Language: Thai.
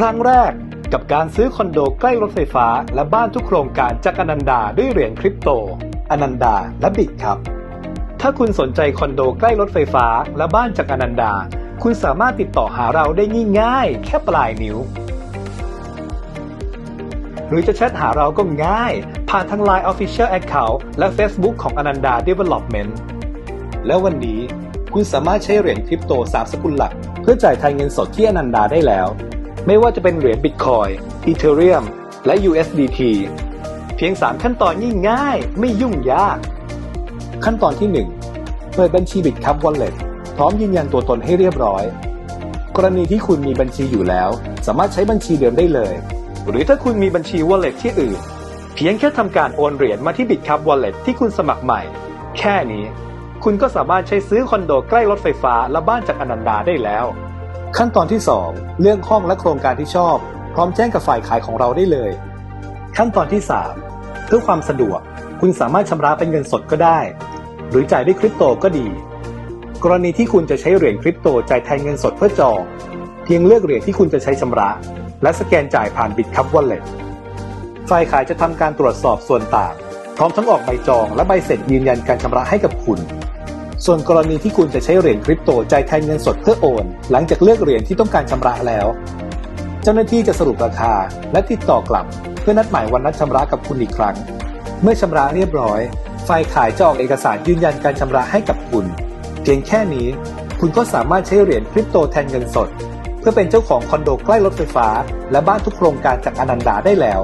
ครั้งแรกกับการซื้อคอนโดใกล้รถไฟฟ้า และบ้านทุกโครงการจากอนันดาด้วยเหรียญคริปโต อนันดาและบิตครับ ถ้าคุณสนใจคอนโดใกล้รถไฟฟ้า และบ้านจากอนันดา คุณสามารถติดต่อหาเราได้ง่ายๆ แค่ปลายนิ้ว หรือจะแชทหาเราก็ง่าย ผ่านทาง Line Official Account และ Facebook ของ Ananda Development แล้ววันนี้คุณสามารถใช้เหรียญคริปโต 3 สกุลหลัก เพื่อจ่ายแทนเงินสดที่อนันดาได้แล้ว ไม่ว่าจะเป็นเหรียญ Bitcoin Ethereum และ USDT เพียง 3 ขั้นตอนง่ายๆไม่ยุ่งยาก ขั้นตอนที่ 1 เปิดบัญชี Bitcup Wallet พร้อมยืนยันตัวตนให้เรียบร้อย กรณีที่คุณมีบัญชีอยู่แล้ว สามารถใช้บัญชีเดิมได้เลย หรือถ้าคุณมีบัญชี Wallet ที่อื่น เพียงแค่ทำการโอนเหรียญมาที่ Bitcup Wallet ที่คุณสมัครใหม่ แค่นี้ คุณก็สามารถใช้ซื้อคอนโดใกล้รถไฟฟ้าและบ้านจากอนันดาได้แล้ว ขั้นตอนที่ 2เลือกห้องและโครงการที่ชอบ พร้อมแจ้งกับฝ่ายขายของเราได้เลย ขั้นตอนที่ 3 เพื่อความสะดวก คุณสามารถชำระเป็นเงินสดก็ได้ หรือจ่ายด้วยคริปโตก็ดี กรณีที่คุณจะใช้เหรียญคริปโตจ่ายแทนเงินสดเพื่อจอง เพียงเลือกเหรียญที่คุณจะใช้ชำระ และสแกนจ่ายผ่าน Bitcup Wallet ฝ่ายขายจะทำการตรวจสอบส่วนต่าง พร้อมทั้งออกใบจองและใบเสร็จยืนยันการชำระให้กับคุณ ส่วนกรณีที่คุณจะใช้เหรียญคริปโตจ่ายแทนเงินสดเพื่อโอน หลังจากเลือกเหรียญที่ต้องการชำระแล้ว เจ้าหน้าที่จะสรุปราคาและติดต่อกลับ เพื่อนัดหมายวันนัดชำระกับคุณอีกครั้ง เมื่อชำระเรียบร้อย ฝ่ายขายจะออกเอกสารยืนยันการชำระให้กับคุณ เพียงแค่นี้ คุณก็สามารถใช้เหรียญคริปโตแทนเงินสด เพื่อเป็นเจ้าของคอนโดใกล้รถไฟฟ้า และบ้านทุกโครงการจากอนันดาได้แล้ว